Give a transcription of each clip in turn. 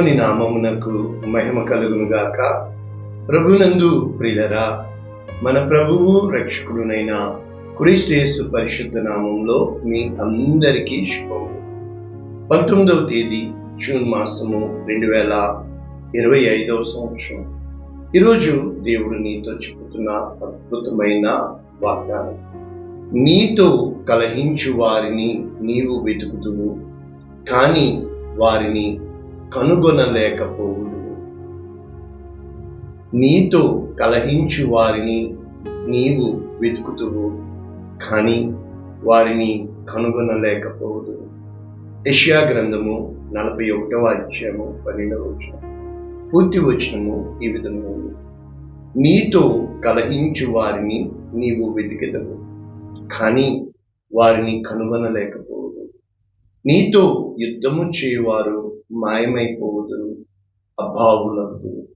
దేవుని నామమునకు మహిమ కలుగును గాక ప్రభునందు ప్రియులరా మన ప్రభువు రక్షకుడునైన క్రీస్తు పరిశుద్ధ నామంలో మీ అందరికీ శుభములు పంతొమ్మిదవ తేదీ జూన్ మాసము రెండు వేల ఇరవై ఐదవ సంవత్సరం. ఈరోజు దేవుడు నీతో చెబుతున్న అద్భుతమైన వాగ్దానం. నీతో కలహించు వారిని నీవు వెతుకుతువు కానీ వారిని కనుగొనలేకపోవుడు నీతో కలహించు వారిని నీవు వెతుకుతువు కానీ వారిని కనుగొనలేకపోదు యష్యా గ్రంథము నలభై ఒకటవ అధ్యాయము పన్నెండవ వచనం. పూర్తి వచనము ఈ విధంగా ఉంది. నీతో కలహించు వారిని నీవు వెతికెదవు కానీ వారిని కనుగొనలేకపోవు నీతో యుద్ధము చేయువారు మాయమైపోవుదురు. అభావులగుదురు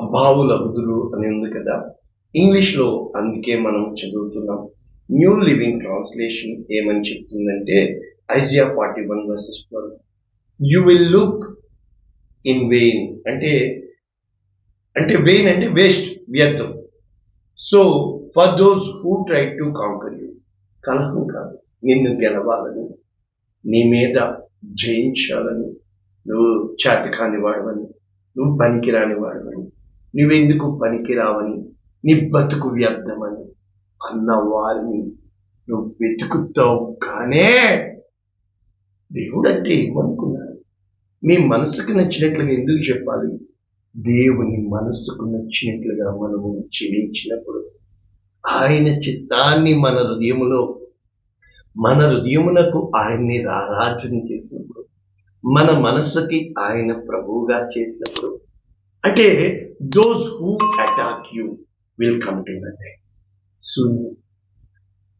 అభావులగుదురు అని ఉంది కదా. ఇంగ్లీష్లో అందుకే మనం చదువుతున్నాం. న్యూ లివింగ్ ట్రాన్స్లేషన్ ఏమని చెప్తుందంటే Isaiah forty one versus twelve. You will look in vain. అంటే అంటే వెయిన్ అంటే వేస్ట్ వ్యర్థం. So for those who try to conquer you కలహం కాదు. నిన్ను గెలవాలని నీ మీద జయించాలని నువ్వు చేతకాని వాడవని నువ్వు పనికిరాని వాడవని నువ్వెందుకు పనికిరావని నీ బతుకు వ్యర్థమని అన్న వారిని నువ్వు వెతుకుతావు కానే దేవుడు అంటే ఏమనుకున్నాడు? మీ మనసుకు నచ్చినట్లుగా ఎందుకు చెప్పాలి? దేవుని మనసుకు నచ్చినట్లుగా మనము జీవించినప్పుడు ఆయన చిత్తాన్ని మన హృదయంలో మన హృదయమునకు ఆయన్ని రారాజుని చేసినప్పుడు మన మనసుకి ఆయన ప్రభువుగా చేసినప్పుడు అంటే those who attack you will come to శూన్యం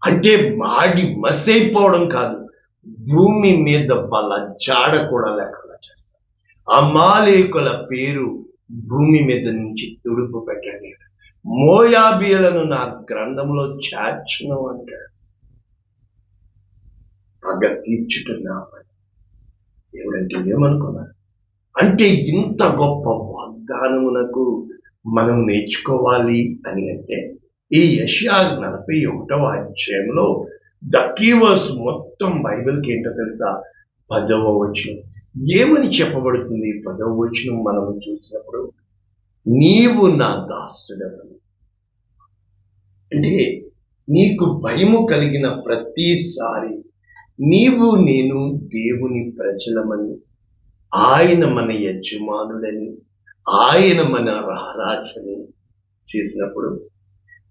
అంటే మాడి మసైపోవడం కాదు. భూమి మీద బల జాడ కూడా లేకుండా చేస్తారు. అమాలేకుల పేరు భూమి మీద నుంచి తుడుపు పెట్టండి. మోయాబియలను నా గ్రంథంలో చేర్చను అంటాడు. పగ తీర్చుటున్నా ఎవరంటే ఏమనుకున్నారు? అంటే ఇంత గొప్ప వాగ్దానమునకు మనం నేర్చుకోవాలి అని అంటే ఈ యష్యా నలభై ఒకటవ అధ్యాయంలో ద కీవర్స్ మొత్తం బైబిల్కి ఏంటో తెలుసా? పదవ వచనం. ఏమని చెప్పబడుతుంది పదవ వచనం మనం చూసినప్పుడు? నీవు నా దాసుడవని. అంటే నీకు భయము కలిగిన ప్రతిసారి నీవు నేను దేవుని ప్రజలమని ఆయన మన యజమానుడని ఆయన మన రారాజని చేసినప్పుడు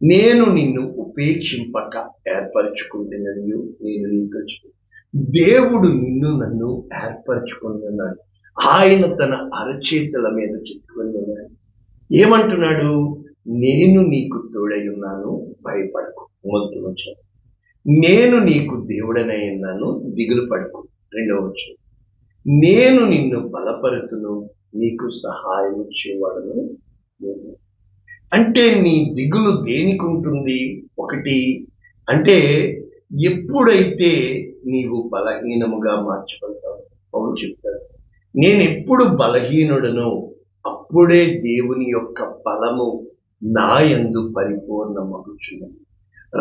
నేను నిన్ను ఉపేక్షింపక ఏర్పరచుకుంటున్నాను నేను నీతో చెప్పు. దేవుడు నిన్ను నన్ను ఏర్పరచుకుంటున్నాడు. ఆయన తన అరచేతుల మీద చెప్పుకొని ఉన్నాడు. ఏమంటున్నాడు? నేను నీకు తోడై ఉన్నాను భయపడకు. మొదటి వచ్చాను. నేను నీకు దేవుడనై నన్ను దిగులు పడుకు రెండవ నేను నిన్ను బలపరుతును నీకు సహాయం చేయవాడను నేను. అంటే నీ దిగులు దేనికి ఉంటుంది? ఒకటి అంటే ఎప్పుడైతే నీవు బలహీనముగా మార్చబడతావు పౌరు చెప్తాడు నేను ఎప్పుడు బలహీనుడను అప్పుడే దేవుని యొక్క బలము నా ఎందు పరిపూర్ణమగుచున్నది.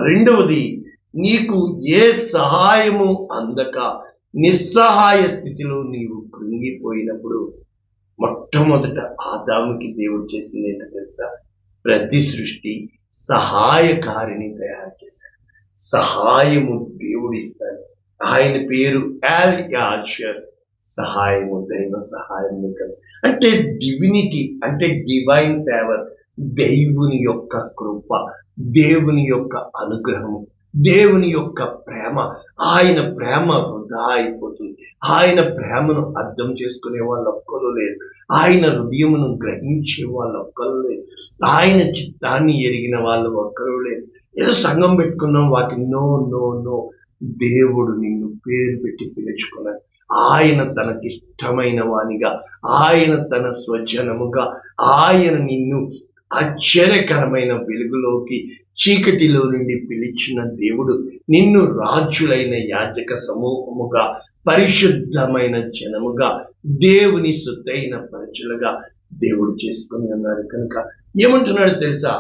రెండవది నీకు ఏ సహాయము అందక నిస్సహాయ స్థితిలో నీవు కృంగిపోయినప్పుడు మొట్టమొదట ఆదాముకి దేవుడు చేసింది ఏంటో తెలుసా? ప్రతి సృష్టి సహాయకారిని తయారు చేశాడు. సహాయము దేవుడు ఇస్తాడు. ఆయన పేరు యాల్ యాషర్ సహాయము దైవ సహాయం కదా అంటే డివినిటీ అంటే డివైన్ ఫేవర్ దేవుని యొక్క కృప దేవుని యొక్క అనుగ్రహము. దేవుని యొక్క ప్రేమ ఆయన ప్రేమ వృధా అయిపోతుంది. ఆయన ప్రేమను అర్థం చేసుకునే వాళ్ళు ఒక్కరు లేరు. ఆయన హృదయమును గ్రహించే వాళ్ళు ఒక్కరు లేరు. ఆయన చిత్తాన్ని ఎరిగిన వాళ్ళు ఒక్కరు లేరు. ఏదో సంఘం పెట్టుకున్నాం వాటి నో నో నో. దేవుడు నిన్ను పేరు పెట్టి పిలుచుకున్నాడు. ఆయన తనకిష్టమైన వానిగా ఆయన తన స్వజనముగా ఆయన నిన్ను ఆశ్చర్యకరమైన వెలుగులోకి చీకటిలో నుండి పిలిచిన దేవుడు నిన్ను రాజులైన యాజక సమూహముగా పరిశుద్ధమైన జనముగా దేవుని సొత్తైన ప్రజలుగా దేవుడు చేసుకుని అన్నాడు కనుక ఏమంటున్నాడు తెలుసా?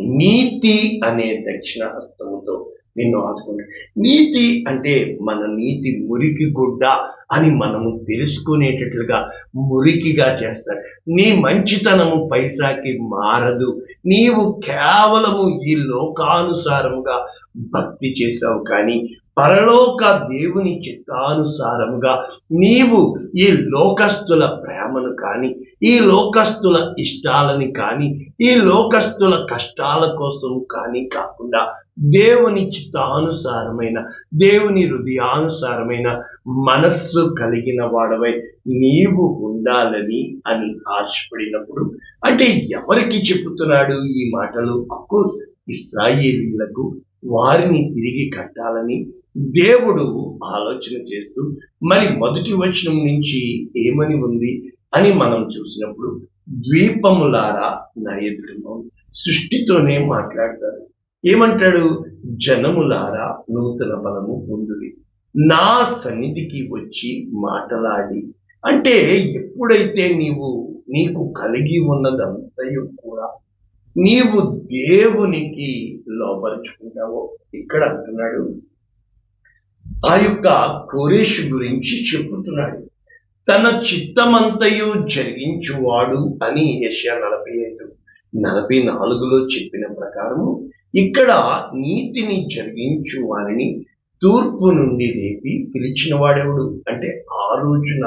నీతి అనే దక్షిణ హస్తముతో నిన్ను ఆదుకున్నాడు నీతి అంటే మన నీతి మురికి గుడ్డ అని మనము తెలుసుకునేటట్లుగా మురికిగా చేస్తాడు నీ మంచితనము పైసాకి మారదు. నీవు కేవలము ఈ లోకానుసారముగా భక్తి చేశావు కానీ పరలోక దేవుని చిత్తానుసారముగా నీవు ఈ లోకస్తుల ప్రేమను కానీ ఈ లోకస్తుల ఇష్టాలని కానీ ఈ లోకస్తుల కష్టాల కోసం కానీ కాకుండా దేవుని చిత్తానుసారమైన దేవుని హృదయానుసారమైన మనస్సు కలిగిన వాడవై నీవు ఉండాలని అని ఆశపడినప్పుడు అంటే ఎవరికి చెబుతున్నాడు ఈ మాటలు? అక్కు ఇస్రాయేలీలకు వారిని తిరిగి కట్టాలని దేవుడు ఆలోచన చేస్తూ మరి మొదటి వచనం నుంచి ఏమని ఉంది? అని మనం చూసినప్పుడు ద్వీపములారా నా సృష్టితోనే మాట్లాడతారు. ఏమంటాడు? జనములారా నూతన బలము పొందుడి నా సన్నిధికి వచ్చి మాటలాడి. అంటే ఎప్పుడైతే నీవు నీకు కలిగి ఉన్నదంతయు కూడా నీవు దేవునికి లోపరుచుకుంటావో ఇక్కడ అంటున్నాడు. ఆ యొక్క కోరేషు గురించి చెప్పుతున్నాడు. తన చిత్తమంతయు జరిగించువాడు అని యశ నలభై ఐదు నలభై నాలుగులో చెప్పిన ప్రకారము ఇక్కడ నీతిని జరిగించు వారిని తూర్పు నుండి రేపి పిలిచిన వాడెవడు అంటే ఆ రోజున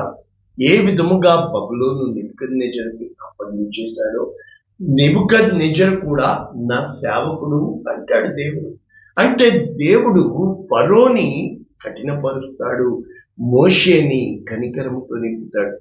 ఏ విధముగా బబులోను నిపుకద్ నిజర్కి అప్పగించేశాడో నిబుకద్ నిజర్ కూడా నా సేవకుడు అంటాడు దేవుడు. అంటే దేవుడు పరోని కఠినపరుస్తాడు. మోషేని కనికరంతో నింపుతాడు.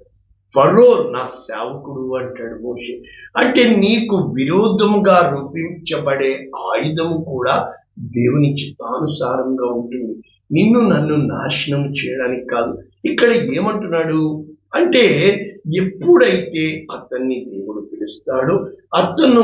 ఫరో నా సేవకుడు అంటాడు మోషే. అంటే నీకు విరోధముగా రూపించబడే ఆయుధము కూడా దేవుని చిత్తానుసారంగా ఉంటుంది. నిన్ను నన్ను నాశనం చేయడానికి కాదు. ఇక్కడ ఏమంటున్నాడు? అంటే ఎప్పుడైతే అతన్ని దేవుడు పిలుస్తాడో అతను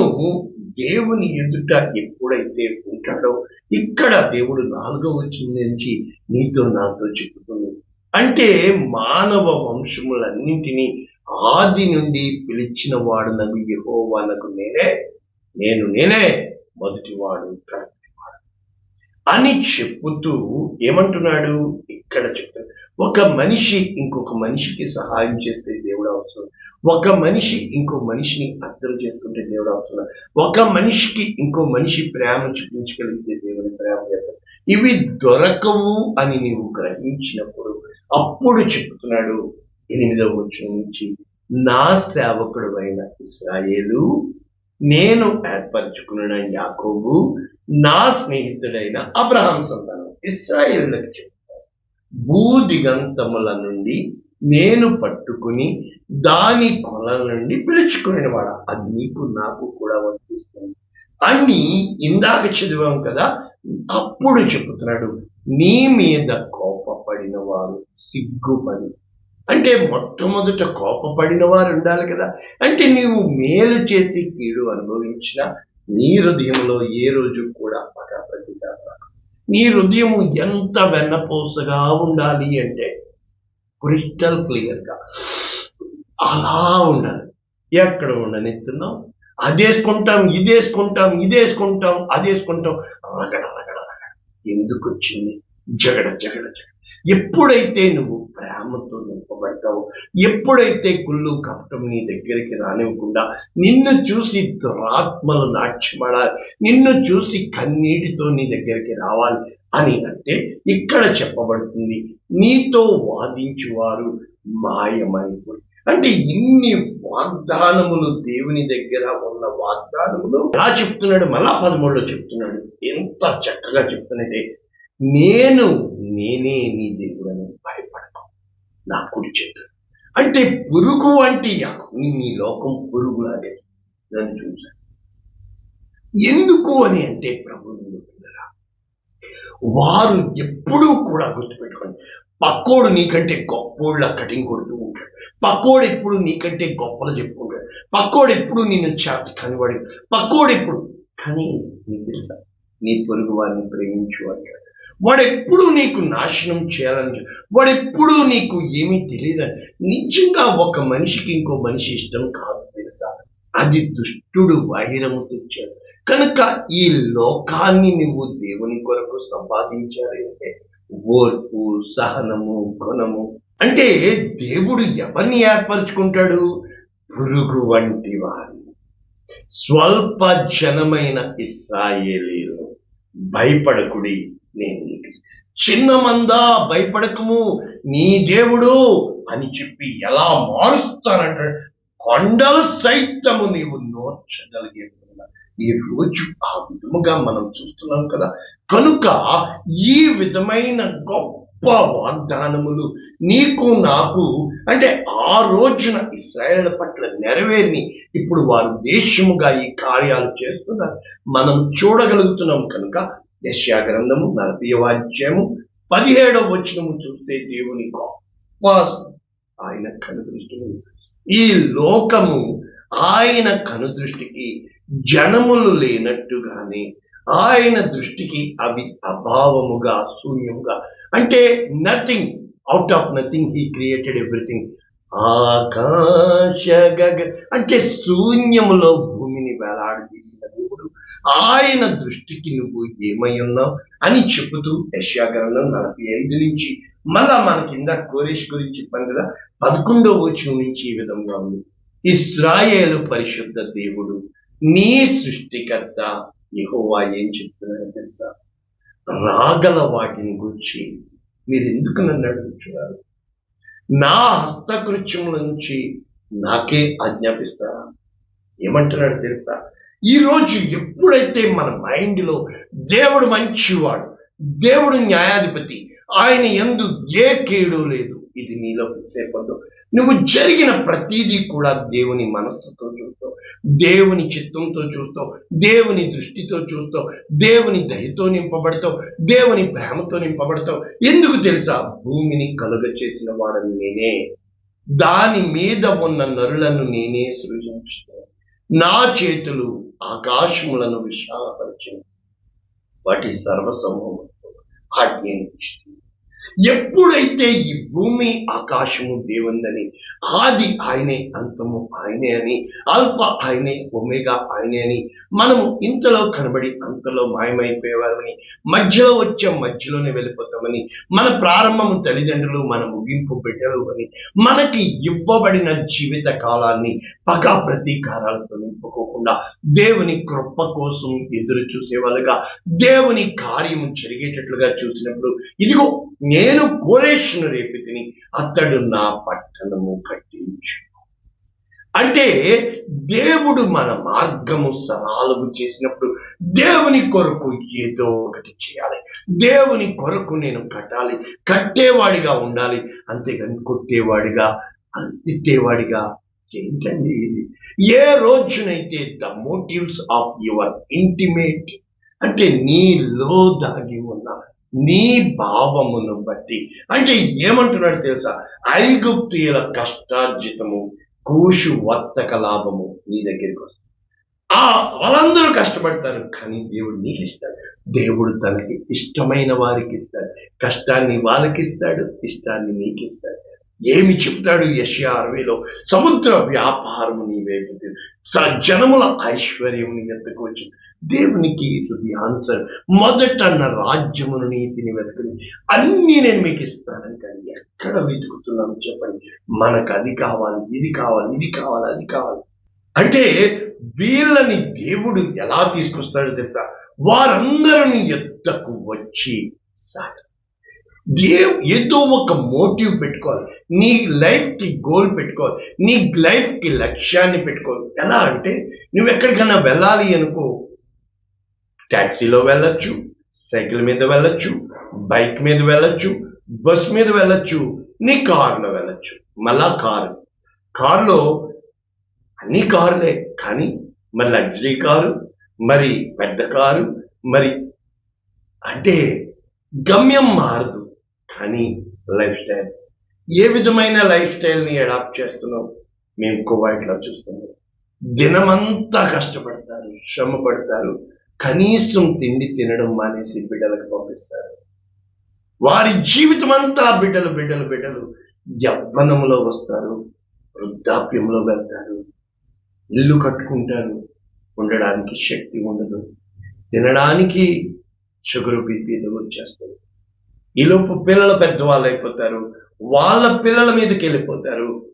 దేవుని ఎదుట ఎప్పుడైతే ఉంటాడో ఇక్కడ దేవుడు నాలుగవ వచ్చిన నుంచి నీతో నాతో చెబుతుంది. అంటే మానవ వంశములన్నింటినీ ఆది నుండి పిలిచిన వాడు నన్ను వాళ్ళకు నేనే నేను నేనే మొదటివాడు వాడు. అని చెప్పుతూ ఏమంటున్నాడు? ఇక్కడ చెప్తాడు. ఒక మనిషి ఇంకొక మనిషికి సహాయం చేస్తే దేవుడు అవసరం. ఒక మనిషి ఇంకో మనిషిని అర్థం చేసుకుంటే దేవుడు అవసరం. ఒక మనిషికి ఇంకో మనిషి ప్రేమ చూపించగలిగితే దేవుని ప్రేమ చేస్తాడు. ఇవి దొరకవు అని నీవు గ్రహించినప్పుడు అప్పుడు చెప్తున్నాడు ఎనిమిదవ వచ్చిన నుంచి నా సేవకుడు అయిన ఇస్రాయేలు నేను ఏర్పరచుకున్న యాకోబు నా స్నేహితుడైన అబ్రహాం సంతానం. ఇస్రాయేలులకు చెప్తాను భూదిగంతముల నుండి నేను పట్టుకుని దాని కొలల నుండి పిలుచుకునే వాడ అది నీకు నాకు కూడా వర్తిస్తుంది. అని ఇందాక చదివాం కదా అప్పుడు చెప్తున్నాడు నీ మీద కోపపడిన వారు సిగ్గుపడి. అంటే మొట్టమొదట కోపపడిన వారు ఉండాలి కదా. అంటే నీవు మేలు చేసి కీడు అనుభవించిన నీ హృదయంలో ఏ రోజు కూడా పగ నీ హృదయం ఎంత వెన్నపోసగా ఉండాలి అంటే క్రిస్టల్ క్లియర్గా అలా ఉండాలి. ఎక్కడ ఉండనిస్తున్నాం అదేసుకుంటాం ఇదేసుకుంటాం ఇదేసుకుంటాం అదేసుకుంటాం. రగడ ఎందుకు వచ్చింది జగడ జగడ జగడ. ఎప్పుడైతే నువ్వు ప్రేమతో నింపబడతావు ఎప్పుడైతే కుళ్ళు కపటం నీ దగ్గరికి రానివ్వకుండా నిన్ను చూసి దురాత్మలు నాట్యమడాలి నిన్ను చూసి కన్నీటితో నీ దగ్గరికి రావాలి అని అంటే ఇక్కడ చెప్పబడుతుంది నీతో వాదించువారు మాయమైపోయి అంటే ఇన్ని వాగ్దానములు దేవుని దగ్గర ఉన్న వాగ్దానములు ఎలా చెప్తున్నాడు? మళ్ళా పదమూడులో చెప్తున్నాడు. ఎంత చక్కగా చెప్తున్నదే నేను నేనే నీ దేవుడని భయపడతాం నా కుడి చేతు అంటే పురుగు వంటి నీ లోకం పురుగులాగే నన్ను చూశాను ఎందుకు అని అంటే ప్రభు వారు ఎప్పుడూ కూడా గుర్తుపెట్టుకోండి. పక్కోడు నీకంటే గొప్పోళ్ళ కటింగ్ కొడుతూ ఉంటాడు. పక్కోడు ఎప్పుడు నీకంటే గొప్పలు చెప్పుకుంటాడు. పక్కోడు ఎప్పుడు నిన్ను చేతి కనబడి పక్కోడు ఎప్పుడు కానీ నీకు తెలుసా నీ పొరుగు వారిని ప్రేమించు అంటాడు. వాడు ఎప్పుడు నీకు నాశనం చేయాలని వాడెప్పుడు నీకు ఏమీ తెలియదు నిజంగా ఒక మనిషికి ఇంకో మనిషి ఇష్టం కాదు తెలుసా? అది దుష్టుడు వైరము తెచ్చాడు. కనుక ఈ లోకాన్ని నువ్వు దేవుని కొరకు సంపాదించాలంటే ఓర్పు సహనము గుణము. అంటే దేవుడు ఎవరిని ఏర్పరచుకుంటాడు? పురుగు వంటి వారిని. స్వల్ప జనమైన ఇస్రాయేలీలు భయపడకుడి నేను నీకు. చిన్న మందా భయపడకము నీ దేవుడు అని చెప్పి ఎలా మారుస్తానంటాడు కొండలు సైతము నీవు నోర్చగలిగే ఈ రోజు ఆ విధముగా మనం చూస్తున్నాం కదా. కనుక ఈ విధమైన గొప్ప వాగ్దానములు నీకు నాకు అంటే ఆ రోజున ఇస్రాయేల్ పట్ల నెరవేరిని ఇప్పుడు వారు దేశముగా ఈ కార్యాలు చేస్తున్నారు. మనం చూడగలుగుతున్నాం కనుక యశ్యా గ్రంథము నలభై అధ్యాయము పదిహేడవ వచనము చూస్తే దేవుని గొప్ప ఆయన కనుదృష్టిని. ఈ లోకము ఆయన కనుదృష్టికి జనములు లేనట్టుగానే ఆయన దృష్టికి అవి అభావముగా శూన్యముగా. అంటే nothing out of nothing he created everything ఆకాశ గగ అంటే శూన్యములో భూమిని వేలాడదీసిన దేవుడు. ఆయన దృష్టికి నువ్వు ఏమై ఉన్నావు అని చెబుతూ యశాగ్రంథం నలభై ఐదు నుంచి మళ్ళా మన కింద కోరేష్ గురించి చెప్పాను కదా పదకొండో వచ్చిన నుంచి ఈ విధంగా ఉంది. ఇస్రాయేలు పరిశుద్ధ దేవుడు నీ సృష్టికర్త యహోవా ఏం చెప్తున్నాడో తెలుసా? రాగల వాటిని గురించి మీరు ఎందుకు నన్ను అడుగుతున్నారు? నా హస్తకృత్యం నుంచి నాకే ఆజ్ఞాపిస్తారా? ఏమంటున్నాడు తెలుసా? ఈ రోజు ఎప్పుడైతే మన మైండ్లో దేవుడు మంచివాడు దేవుడు న్యాయాధిపతి ఆయన ఎందు ఏ కేడు లేదు ఇది నీలో సేపదు నువ్వు జరిగిన ప్రతిదీ కూడా దేవుని మనస్సుతో చూస్తావు. దేవుని చిత్తంతో చూస్తావు దేవుని దృష్టితో చూస్తావు దేవుని దయతో నింపబడతావు దేవుని ప్రేమతో నింపబడతావు. ఎందుకు తెలుసా? భూమిని కలుగ చేసిన వాడని నేనే. దాని మీద ఉన్న నరులను నేనే సృజించుతాను. నా చేతులు ఆకాశములను విశాలపరిచిన వాటి సర్వసమూహం ఆజ్ఞానిస్తుంది ఎప్పుడైతే ఈ భూమి ఆకాశము దేవుందని ఆది ఆయనే అంతము ఆయనే అని ఆల్ఫా ఆయనే ఒమేగా ఆయనే అని మనము ఇంతలో కనబడి అంతలో మాయమైపోయేవారని మధ్యలో వచ్చే మధ్యలోనే వెళ్ళిపోతామని మన ప్రారంభము తల్లిదండ్రులు మన ముగింపు బిడ్డలు అని మనకి ఇవ్వబడిన జీవిత కాలాన్ని పగా ప్రతీకారాలతో నింపుకోకుండా దేవుని కృప కోసం ఎదురు చూసేవాళ్ళుగా దేవుని కార్యము జరిగేటట్లుగా చూసినప్పుడు ఇదిగో నే నేను కోరేషును రేపితిని. అతడు నా పట్టణము కట్టించు. అంటే దేవుడు మన మార్గము సరాలము చేసినప్పుడు దేవుని కొరకు ఏదో ఒకటి చేయాలి. దేవుని కొరకు నేను కట్టాలి. కట్టేవాడిగా ఉండాలి. అంతేగాని కొట్టేవాడిగా తిట్టేవాడిగా ఏంటండి ఇది? ఏ రోజునైతే the motives of your intimate అంటే నీలో దాగి ఉన్న నీ భావమును బట్టి. అంటే ఏమంటున్నాడు తెలుసా? ఐగుప్తియుల కష్టార్జితము కూషు వర్తక లాభము నీ దగ్గరికి వస్తుంది. ఆ వాళ్ళందరూ కష్టపడతారు కానీ దేవుడు నీకు ఇస్తాడు. దేవుడు తనకి ఇష్టమైన వారికి ఇస్తాడు. కష్టాన్ని వాళ్ళకి ఇస్తాడు ఇష్టాన్ని నీకు ఇస్తాడు. ఏమి చెప్తాడు యష్యా అరవైలో? సముద్ర వ్యాపారము నీవే జనముల ఐశ్వర్యం నీ ఎందుకు వచ్చి దేవునికి ఇది ఆన్సర్. మొదట నా రాజ్యమును నీతిని వెతుకుని అన్ని నేను మీకు ఇస్తానని కానీ ఎక్కడ వెతుకుతున్నాను చెప్పండి. మనకు అది కావాలి ఇది కావాలి ఇది కావాలి అది కావాలి. అంటే వీళ్ళని దేవుడు ఎలా తీసుకొస్తాడో తెలుసా? వారందరిని ఎత్తకు ఎద్దకు వచ్చి సాగ దేవ్ ఏదో ఒక మోటివ్ పెట్టుకోవాలి. నీ లైఫ్కి గోల్ పెట్టుకోవాలి. నీ లైఫ్కి లక్ష్యాన్ని పెట్టుకోవాలి. ఎలా అంటే నువ్వు ఎక్కడికైనా వెళ్ళాలి అనుకో. ట్యాక్సీలో వెళ్ళొచ్చు సైకిల్ మీద వెళ్ళొచ్చు బైక్ మీద వెళ్ళొచ్చు బస్ మీద వెళ్ళొచ్చు నీ కారులో వెళ్ళొచ్చు. మళ్ళా కారు. కారులో అన్ని కారులే కానీ మరి లగ్జరీ కారు మరి పెద్ద కారు మరి అంటే గమ్యం మారదు. కానీ లైఫ్ స్టైల్ ఏ విధమైన లైఫ్ స్టైల్ని అడాప్ట్ చేస్తున్నాం మేము కువైట్లో చూస్తున్నాం. దినమంతా కష్టపడతారు శ్రమ పడతారు కనీసం తిండి తినడం మానేసి బిడ్డలకు పంపిస్తారు. వారి జీవితం అంతా బిడ్డలు బిడ్డలు బిడ్డలు యవ్వనంలో వస్తారు వృద్ధాప్యంలో వెళ్తారు ఇల్లు కట్టుకుంటారు ఉండడానికి శక్తి ఉండదు తినడానికి షుగర్ బీపీలు వచ్చేస్తుంది. ఈలోపు పిల్లలు పెద్దవాళ్ళు అయిపోతారు వాళ్ళ పిల్లల మీదకి వెళ్ళిపోతారు.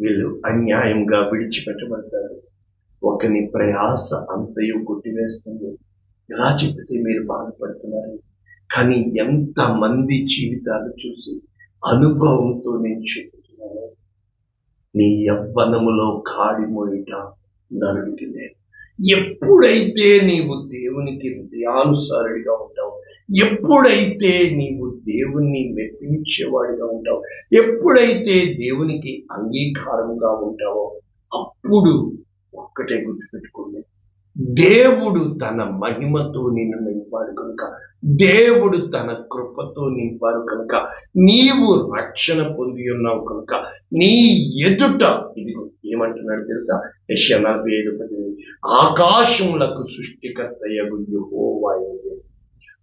వీళ్ళు అన్యాయంగా విడిచిపెట్టబడతారు. ఒకని ప్రయాస అంతయు కొట్టివేస్తుంది. ఇలా చెప్తే మీరు బాధపడుతున్నారు. కానీ ఎంత మంది జీవితాలు చూసి అనుభవంతో నేను చెబుతున్నాను. నీ యవ్వనములో కాడి మోయిట నరుడికి లేదు ఎప్పుడైతే నీవు దేవునికి హృదయానుసారుడిగా ఉంటావు ఎప్పుడైతే నీవు దేవుణ్ణి మెప్పించేవాడిగా ఉంటావు ఎప్పుడైతే దేవునికి అంగీకారంగా ఉంటావో అప్పుడు ఒక్కటే గుర్తుపెట్టుకోండి. దేవుడు తన మహిమతో నిన్ను నింపాడు కనుక దేవుడు తన కృపతో నింపాడు కనుక నీవు రక్షణ పొంది ఉన్నావు కనుక నీ ఎదుట ఇదిగో ఏమంటున్నాడు తెలుసా? యశ్య నలభై ఐదు పది ఆకాశములకు సృష్టికర్త యహోవాయే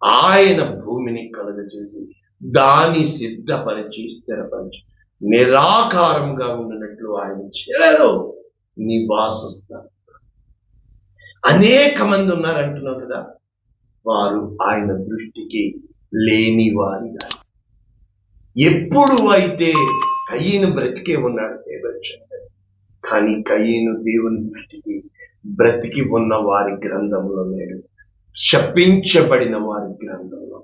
ఆయన భూమిని కలుగజేసి దాని సిద్ధపరిచి స్థిరపరిచి నిరాకారంగా ఉన్నట్లు ఆయన చేయలేదు. నివాసిస్తారు. అనేక మంది ఉన్నారు అంటున్నావు కదా వారు ఆయన దృష్టికి లేని వారిగా ఎప్పుడు అయితే కయ్యను బ్రతికే ఉన్నాడు దేవచంద్ర కానీ కయ్యను దేవుని దృష్టికి బ్రతికి ఉన్న వారి గ్రంథంలో లేడు. శపించబడిన వారి గ్రంథంలో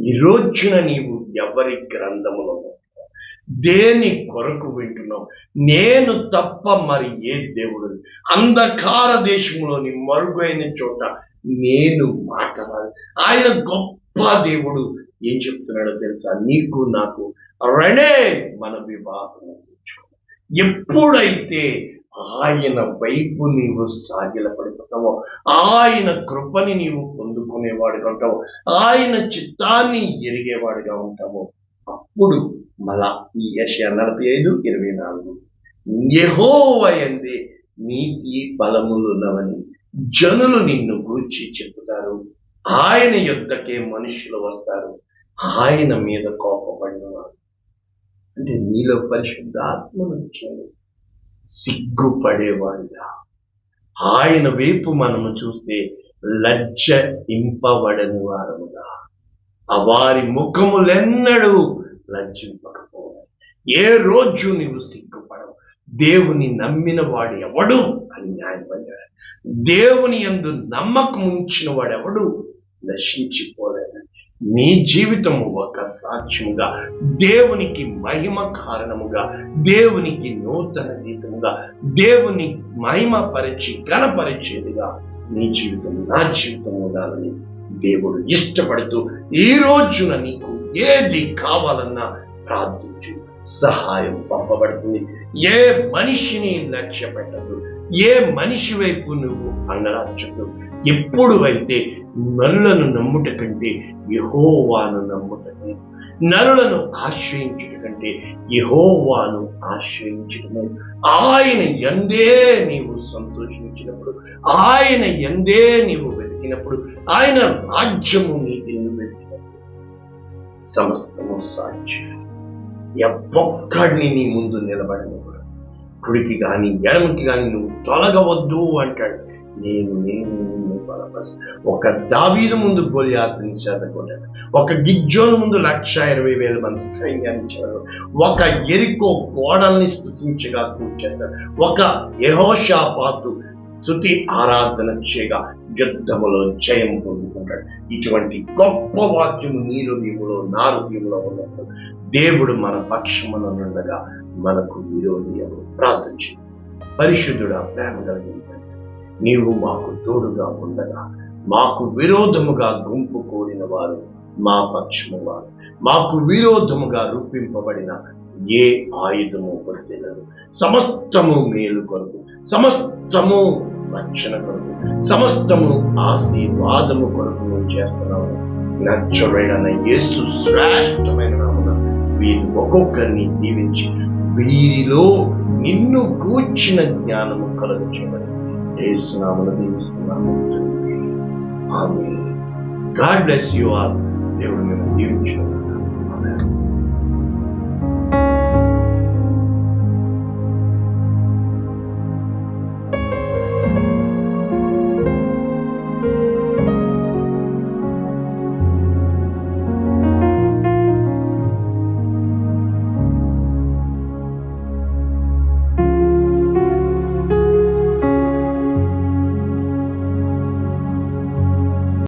ఈ రోజున నీవు ఎవరి గ్రంథములో దేని కొరకు వింటున్నావు? నేను తప్ప మరి ఏ దేవుడు అంధకార దేశంలోని మరుగైన చోట నేను మాట్లాడాలి. ఆయన గొప్ప దేవుడు. ఏం చెప్తున్నాడో తెలుసా? నీకు నాకు రణే మన వివాహం ఎప్పుడైతే ఆయన వైపు నీవు సాగిల ఆయన కృపని నీవు పొందుకునేవాడుగా ఉంటావు. ఆయన చిత్తాన్ని ఎరిగేవాడుగా ఉంటావు. అప్పుడు మళ్ళా ఈ యశ నలభై ఐదు ఇరవై నాలుగు. యెహోవయందే నీతి బలములున్నవని జనులు నిన్ను గూర్చి చెబుతారు. ఆయన యుద్ధకే మనుషులు వస్తారు. ఆయన మీద కోపపడినవారు అంటే నీలో పరిశుద్ధ ఆత్మను ఇచ్చాడు సిగ్గుపడేవాడుగా ఆయన వైపు మనము చూస్తే లజ్జ ఇంపబడని వారముగా. ఆ వారి ముఖములెన్నడూ లజ్జింపకపోవాలి ఏ రోజు నీవు సిగ్గుపడవు. దేవుని నమ్మిన వాడు ఎవడు అని న్యాయపడ్డాడు దేవుని ఎందు నమ్మకం ఉంచిన వాడెవడు? నశించిపో నీ జీవితము ఒక సాక్ష్యముగా దేవునికి మహిమ కారణముగా దేవునికి నూతన గీతముగా దేవుని మహిమ పరిచి ఘనపరిచేదిగా నీ జీవితం నా జీవితం ఉండాలని దేవుడు ఇష్టపడుతూ ఈ రోజున నీకు ఏది కావాలన్నా ప్రార్థించు. సహాయం పంపబడుతుంది. ఏ మనిషిని లక్ష్య పెట్టదు ఏ మనిషి వైపు నువ్వు అంగరాచదు ఎప్పుడు అయితే నరులను నమ్ముట కంటే యహోవాను నమ్ముట నరులను ఆశ్రయించుట కంటే యహోవాను ఆశ్రయించడము ఆయన ఎందే నీవు సంతోషించినప్పుడు ఆయన ఎందే నీవు వెతికినప్పుడు ఆయన రాజ్యము నీకు వెతికినప్పుడు సమస్తము సాధ్యం ఎవ్వొక్కడిని నీ ముందు నిలబడినప్పుడు కుడికి కానీ ఎడమకి కానీ నువ్వు తొలగవద్దు అంటాడు. నేను నేను నిన్ను ఒక దావీదు ముందు గోలియాతుని చేతకొట్టాడు ఒక గిజ్జోన్ ముందు లక్ష ఇరవై వేల మంది సైన్యాన్ని ఇచ్చాడు. ఒక ఎరికో గోడల్ని స్థుతించగా కూర్చేస్తాడు ఒక యహోషాపాతు శృతి ఆరాధన చేయగా యుద్ధములో జయం పొందుకుంటాడు. ఇటువంటి గొప్ప వాక్యము నీరు హృదయములో నారు హృదయంలో ఉన్నప్పుడు దేవుడు మన పక్షమున ఉండగా మనకు విరోధి ఎవరు ప్రార్థించి పరిశుద్ధుడా ప్రేమ కలిగిన తండ్రి, నీవు మాకు తోడుగా ఉండగా మాకు విరోధముగా గుంపు కూడిన వారు మా పక్షము వారు. మాకు విరోధముగా రూపింపబడిన ఏ ఆయుధము వర్తిల్లదు సమస్తము మేలు కొరకు సమస్తము రక్షణ కొరకు సమస్తము ఆశీర్వాదము కొరకు మేము చేస్తున్నాము. నచ్చమైన యేసు శ్రేష్టమైన నామన వీరు ఒక్కొక్కరిని దీవించి వీరిలో నిన్ను కూర్చిన జ్ఞానము కలుగు చేయమని యేసునామను దీవిస్తున్నాము ఆమె గాడ్ బ్లెస్ యు ఆల్ దేవుడు మేము దీవించుకుంటున్నాం